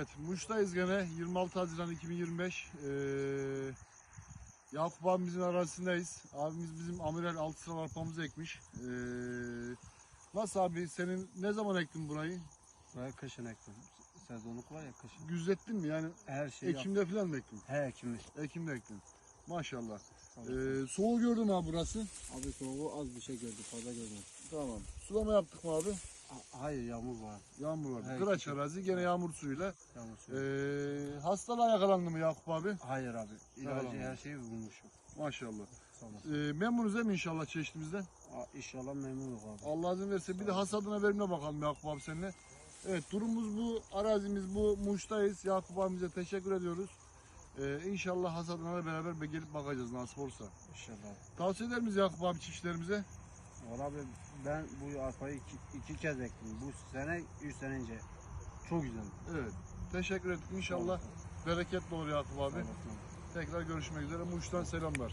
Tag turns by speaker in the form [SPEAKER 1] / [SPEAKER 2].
[SPEAKER 1] Evet, Muş'tayız gene. 26 Haziran 2025. Ee, Yakup abimizin arazisindeyiz. Abimiz bizim amiral altı sıra arpamızı ekmiş. Ee, nasıl abi, senin ne zaman ektin burayı?
[SPEAKER 2] Buraya kışın ektim. Sezonluk var ya kışın.
[SPEAKER 1] Güzlettin mi yani?
[SPEAKER 2] Her şey yap.
[SPEAKER 1] Ekim'de falan mı ektin?
[SPEAKER 2] He ekimli.
[SPEAKER 1] Ekim'de ektin. Maşallah. Ee, soğuğu gördün mü abi burası?
[SPEAKER 2] Abi soğuğu az bir şey gördü. Fazla görmedim.
[SPEAKER 1] Tamam. Sulama yaptık mı abi?
[SPEAKER 2] Ha- Hayır yağmur var.
[SPEAKER 1] Yağmur var.
[SPEAKER 2] Evet.
[SPEAKER 1] Kıraç arazi gene yağmur suyuyla.
[SPEAKER 2] Yağmur suyu.
[SPEAKER 1] Ee, hastalığa yakalandı mı Yakup abi?
[SPEAKER 2] Hayır abi. İlacı her şeyi bulmuşum.
[SPEAKER 1] Maşallah. Ee, memnunuz değil mi inşallah çeşitimizden?
[SPEAKER 2] Aa, İnşallah memnunum abi.
[SPEAKER 1] Allah izin verirse bir de hasadına verimine bakalım Yakup abi seninle. Evet durumumuz bu, arazimiz bu, Muş'tayız. Yakup abimize teşekkür ediyoruz. Ee, inşallah hasadına da beraber be- gelip bakacağız nasip olursa.
[SPEAKER 2] İnşallah.
[SPEAKER 1] Tavsiye eder miyiz Yakup abi çiftçilerimize?
[SPEAKER 2] Valla ben bu arpayı iki, iki kez ektim. Bu sene, üç sene önce. Çok güzel.
[SPEAKER 1] Evet. Teşekkür ettik. İnşallah bereketli olur Yakup abi. Tekrar görüşmek üzere. Muş'tan selamlar.